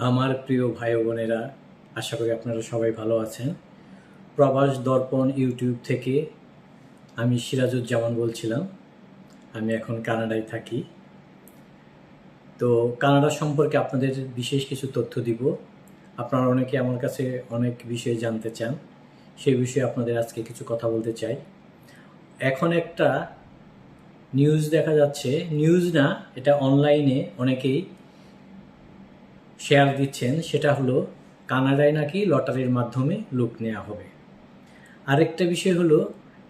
আমার প্রিয় ভাই বোনেরা, আশা করি আপনারা সবাই ভালো আছেন। প্রবাস দর্পণ ইউটিউব থেকে আমি সিরাজুজ্জামান বলছিলাম। আমি এখন কানাডায় থাকি। তো কানাডা সম্পর্কে আপনাদের বিশেষ কিছু তথ্য দিব। আপনারা অনেকে আমার কাছে অনেক বিষয়ে জানতে চান, সেই বিষয়ে আপনাদের আজকে কিছু কথা বলতে চাই। এখন একটা নিউজ দেখা যাচ্ছে। নিউজ না, এটা অনলাইনে অনেকেই শেয়ার দিচ্ছেন সেটা হলো, কানাডায় নাকি লটারির মাধ্যমে লোক নেওয়া হবে। আরেকটা বিষয় হলো,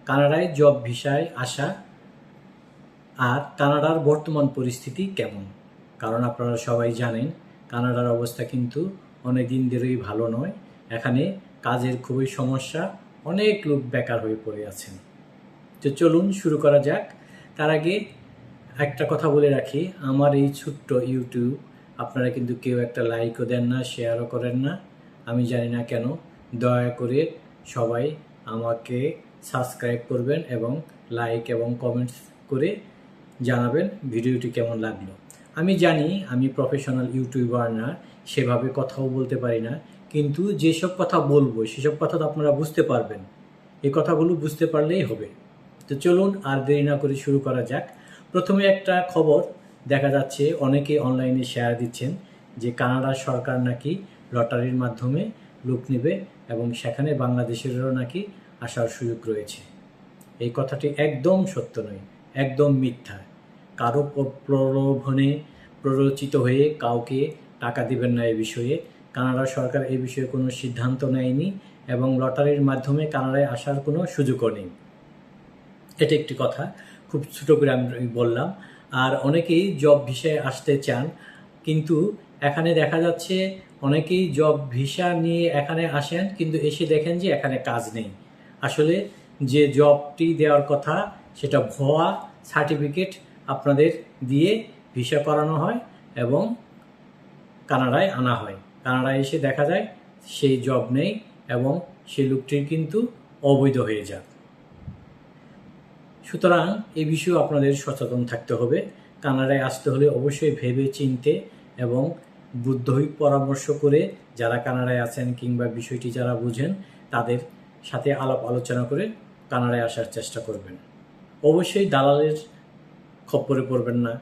কানাডায় জব ভিসায় আসা আর কানাডার বর্তমান পরিস্থিতি কেমন? কারণ আপনারা সবাই জানেন, কানাডার অবস্থা কিন্তু অনেক দিন ধরেই ভালো নয়। এখানে কাজের খুবই সমস্যা, অনেক লোক বেকার হয়ে পড়ে আছেন। তো চলুন শুরু করা যাক। তার আগে একটা কথা বলে রাখি, আমার এই ছোট্ট ইউটিউব আপনারা কিন্তু কেউ একটা লাইকও দেন না শেয়ারও করেন না। আমি জানি না কেন। দয়া করে সবাই আমাকে সাবস্ক্রাইব করবেন এবং লাইক এবং কমেন্টস করে জানাবেন ভিডিওটি কেমন লাগল। আমি জানি আমি প্রফেশনাল ইউটিউবার না, সেভাবে কথাও বলতে পারি না, কিন্তু যেসব কথা বলব, সেসব কথা তো আপনারা বুঝতে পারবেন। এই কথাগুলো বুঝতে পারলেই হবে। তো চলুন আর দেরি না করে শুরু করা যাক। প্রথমে একটা খবর দেখা যাচ্ছে অনেকে অনলাইনে শেয়ার দিচ্ছেন যে কানাডা সরকার নাকি লটারির মাধ্যমে লোক নেবে এবং সেখানে বাংলাদেশেরও নাকি আসার সুযোগ রয়েছে। এই কথাটি একদম সত্য নয়, একদম মিথ্যা। কারও প্রলোভনে প্ররোচিত হয়ে কাউকে টাকা দিবেন না এই বিষয়ে। কানাডা সরকার এই বিষয়ে কোনো সিদ্ধান্ত নেয়নি এবং লটারির মাধ্যমে কানাডায় আসার কোনো সুযোগও নেই। এটা একটি কথা। খুব ছোটো করে আমি বললাম আর অনেকেই জব ভিসায় আসতে চান, কিন্তু এখানে দেখা যাচ্ছে অনেকেই জব ভিসা নিয়ে এখানে আসেন, কিন্তু এসে দেখেন যে এখানে কাজ নেই। আসলে যে জবটি দেওয়ার কথা, সেটা ভুয়া সার্টিফিকেট আপনাদের দিয়ে ভিসা করানো হয় এবং কানাডায় আনা হয়। কানাডায় এসে দেখা যায়, সেই জব নেই এবং সেই লোকটির কিন্তু অবৈধ হয়ে যায় সুতরাং এ বিষয়েও আপনাদের সচেতন থাকতে হবে। কানাডায় আসতে হলে অবশ্যই ভেবে চিনতে এবং বুদ্ধহিক পরামর্শ করে যারা কানাডায় আছেন কিংবা বিষয়টি যারা বুঝেন, তাদের সাথে আলাপ আলোচনা করে কানাডায় আসার চেষ্টা করবেন। অবশ্যই দালালের খপ্পরে পড়বেন না।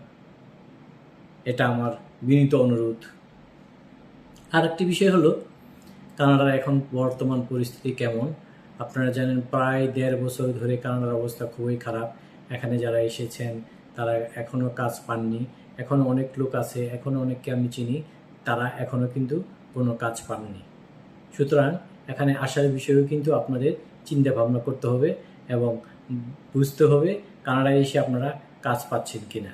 এটা আমার বিনীত অনুরোধ। আর একটি বিষয় হলো, কানাডার এখন বর্তমান পরিস্থিতি কেমন? আপনারা জানেন প্রায় দেড় বছর ধরে কানাডার অবস্থা খুবই খারাপ। এখানে যারা এসেছেন, তারা এখনও কাজ পাননি। এখনও অনেক লোক আছে এখনও অনেককে আমি চিনি, তারা এখনও কিন্তু কোনো কাজ পাননি। সুতরাং এখানে আসার বিষয়েও কিন্তু আপনাদের চিন্তা ভাবনা করতে হবে এবং বুঝতে হবে কানাডায় এসে আপনারা কাজ পাচ্ছেন কিনা।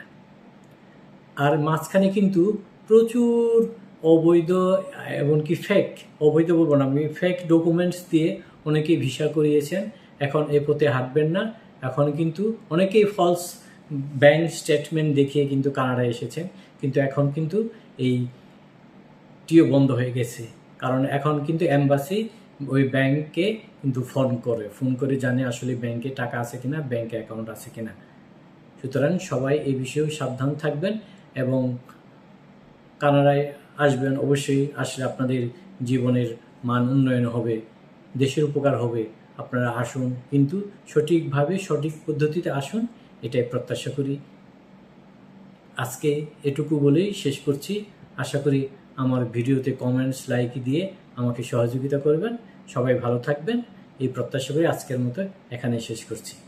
আর মাঝখানে কিন্তু প্রচুর অবৈধ, এমনকি ফেক অবৈধ বলব না, আমি ফেক ডকুমেন্টস দিয়ে অনেকেই ভিসা করিয়েছেন। এখন এ পথে হাঁটবেন না। এখন কিন্তু অনেকেই ফলস ব্যাংক স্টেটমেন্ট দেখিয়ে কিন্তু কানাডায় এসেছেন। কিন্তু এখন কিন্তু এই টিও বন্ধ হয়ে গেছে। কারণ এখন কিন্তু এম্বাসি ওই ব্যাংকে কিন্তু ফোন করে। ফোন করে জানে আসলে ব্যাংকে টাকা আছে কিনা ব্যাংকে অ্যাকাউন্ট আছে কিনা। সুতরাং সবাই এই বিষয়েও সাবধান থাকবেন এবং কানাডায় আসবেন, অবশ্যই আসলে আপনাদের জীবনের মান উন্নয়ন হবে, দেশের উপকার হবে। আপনারা আসুন, কিন্তু সঠিকভাবে, সঠিক পদ্ধতিতে আসুন, এটাই প্রত্যাশা করি। আজকে এটুকু বলেই শেষ করছি। আশা করি আমার ভিডিওতে কমেন্টস লাইক দিয়ে আমাকে সহযোগিতা করবেন। সবাই ভালো থাকবেন। এই প্রত্যাশা করে আজকের মতো এখানে শেষ করছি।